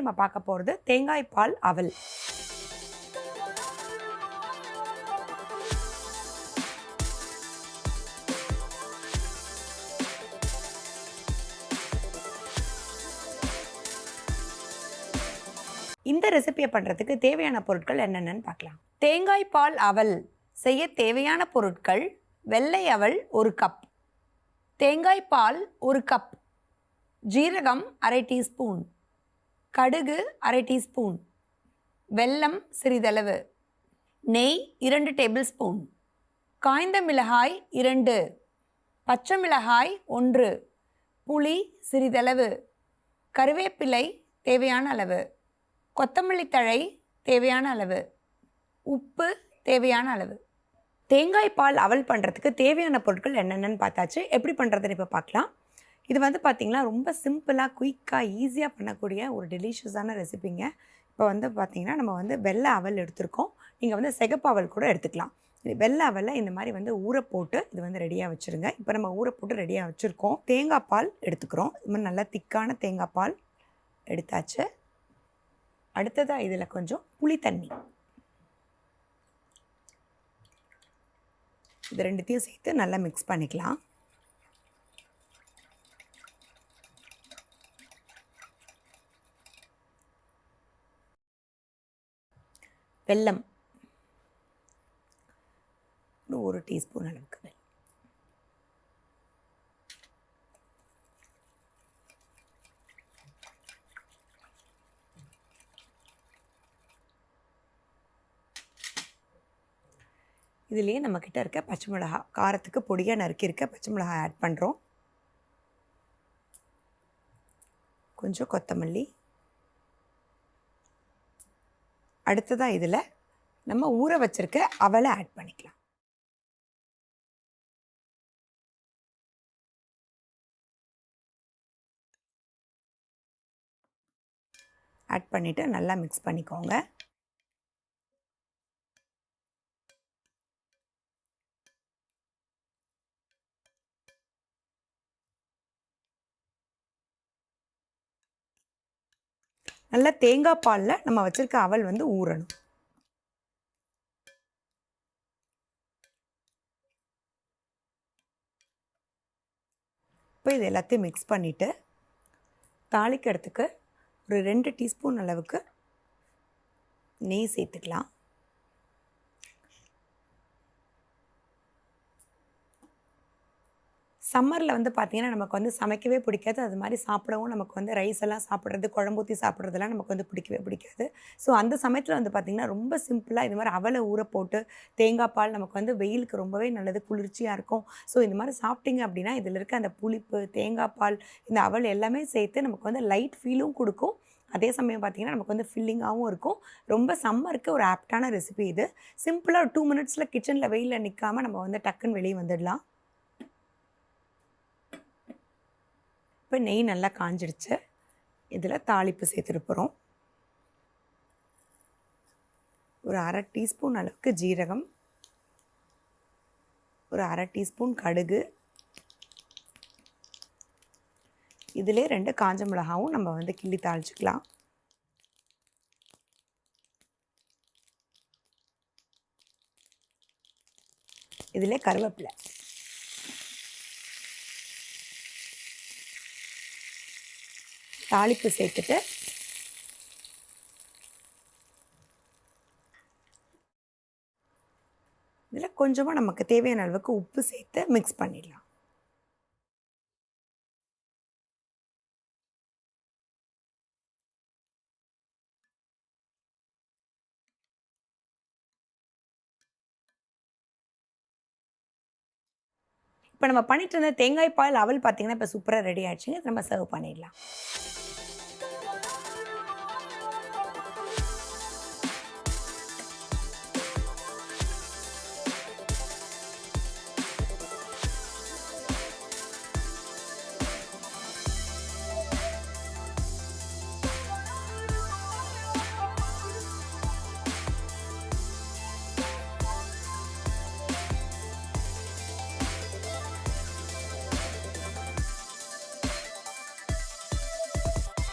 நம்ம பார்க்க போகிறது தேங்காய் பால் அவல். இந்த ரெசிபியை பண்ணுறதுக்கு தேவையான பொருட்கள் என்னென்னு பார்க்கலாம். தேங்காய் பால் அவல். செய்ய தேவையான பொருட்கள் வெள்ளை அவல் ஒரு கப் தேங்காய் பால் ஒரு கப் ஜீரகம் அரை டீஸ்பூன். கடுகு அரை டீஸ்பூன். வெல்லம் சிறிதளவு. நெய் இரண்டு டேபிள் ஸ்பூன் காய்ந்த மிளகாய் இரண்டு. பச்சை மிளகாய் ஒன்று. புளி சிறிதளவு. கருவேப்பிலை தேவையான அளவு. கொத்தமல்லி தழை தேவையான அளவு. உப்பு தேவையான அளவு. தேங்காய் பால் அவல் பண்ணுறதுக்கு தேவையான பொருட்கள் என்னென்னு பார்த்தாச்சு. எப்படி பண்ணுறதுன்னு இப்போ பார்க்கலாம். இது வந்து பார்த்திங்கன்னா ரொம்ப சிம்பிளாக குயிக்காக ஈஸியாக பண்ணக்கூடிய ஒரு டெலிஷியஸான ரெசிபிங்க. இப்போ வந்து பார்த்திங்கன்னா நம்ம வந்து வெள்ளை அவல் எடுத்திருக்கோம். நீங்கள் வந்து சிகப்பு அவல் கூட எடுத்துக்கலாம். இது வெள்ளை அவலை இந்த மாதிரி வந்து ஊற போட்டு இது வந்து ரெடியாக வச்சுருங்க. இப்போ நம்ம ஊற போட்டு ரெடியாக வச்சுருக்கோம். தேங்காய் பால் எடுத்துக்கிறோம். இது மாதிரி நல்லா திக்கான தேங்காய் பால் எடுத்தாச்சு. அடுத்ததாக இதில் கொஞ்சம் புளி தண்ணி. இது ரெண்டுத்தையும் சேர்த்து நல்லா மிக்ஸ் பண்ணிக்கலாம். வெல்லம். ஒரு டீஸ்பூன் அளவுக்கு வெல்லம். இதுலேயே நம்மக்கிட்ட இருக்க பச்சை மிளகா காரத்துக்கு பொடியாக நறுக்கி இருக்க பச்சை மிளகா ஆட் பண்ணுறோம் கொஞ்சம் கொத்தமல்லி அடுத்ததாக இதில் நம்ம ஊற வச்சுருக்க அவலை ஆட் பண்ணிக்கலாம். ஆட் பண்ணிவிட்டு நல்லா மிக்ஸ் பண்ணிக்கோங்க. நல்லா தேங்காய் பாலில் நம்ம வச்சுருக்க அவல் வந்து ஊறணும். இப்போ இது எல்லாத்தையும் மிக்ஸ் பண்ணிவிட்டு தாளிக்கிறதுக்கு ஒரு ரெண்டு டீஸ்பூன் அளவுக்கு நெய் சேர்த்துக்கலாம். சம்மரில் வந்து பார்த்திங்கன்னா நமக்கு வந்து சமைக்கவே பிடிக்காது. அது மாதிரி சாப்பிடவும் நமக்கு வந்து ரைஸ் எல்லாம் சாப்பிட்றது குழம்பூத்தி சாப்பிட்றதெல்லாம் நமக்கு வந்து பிடிக்கவே பிடிக்காது. ஸோ அந்த சமயத்தில் வந்து பார்த்திங்கன்னா ரொம்ப சிம்பிளாக இது மாதிரி அவலை ஊற போட்டு தேங்காய் பால் நமக்கு வந்து வெயிலுக்கு ரொம்பவே நல்லது குளிர்ச்சியாக இருக்கும். ஸோ இந்த மாதிரி சாப்பிட்டீங்க அப்படின்னா இதில் இருக்க அந்த புளிப்பு தேங்காய் பால் இந்த அவல் எல்லாமே சேர்த்து நமக்கு வந்து லைட் ஃபீலும் கொடுக்கும். அதே சமயம் பார்த்திங்கன்னா நமக்கு வந்து ஃபில்லிங்காகவும் இருக்கும். ரொம்ப சம்மருக்கு ஒரு ஆப்டான ரெசிபி இது. சிம்பிளாக ஒரு டூ மினிட்ஸில் கிச்சனில் வெயிலில் நிற்காமல் நம்ம வந்து டக்குன்னு வெளியே வந்துடலாம். இப்போ நெய் நல்லா காஞ்சிடுச்சு இதில் தாளிப்பு சேர்த்துட்டு ஒரு அரை டீஸ்பூன் அளவுக்கு ஜீரகம். ஒரு அரை டீஸ்பூன் கடுகு. இதிலே ரெண்டு காஞ்ச மிளகாவும் நம்ம வந்து கிள்ளி தாளிச்சுக்கலாம். இதிலே கருவேப்பிலை. தாளிப்பு சேர்த்துட்டு இதில் கொஞ்சமாக நமக்கு தேவையான அளவுக்கு உப்பு சேர்த்து மிக்ஸ் பண்ணிடலாம். இப்போ நம்ம பண்ணிட்டு இருந்த தேங்காய் பால் அவல் பார்த்தீங்கன்னா இப்போ சூப்பராக ரெடி ஆயிடுச்சுங்க. நம்ம சர்வ் பண்ணிடலாம்.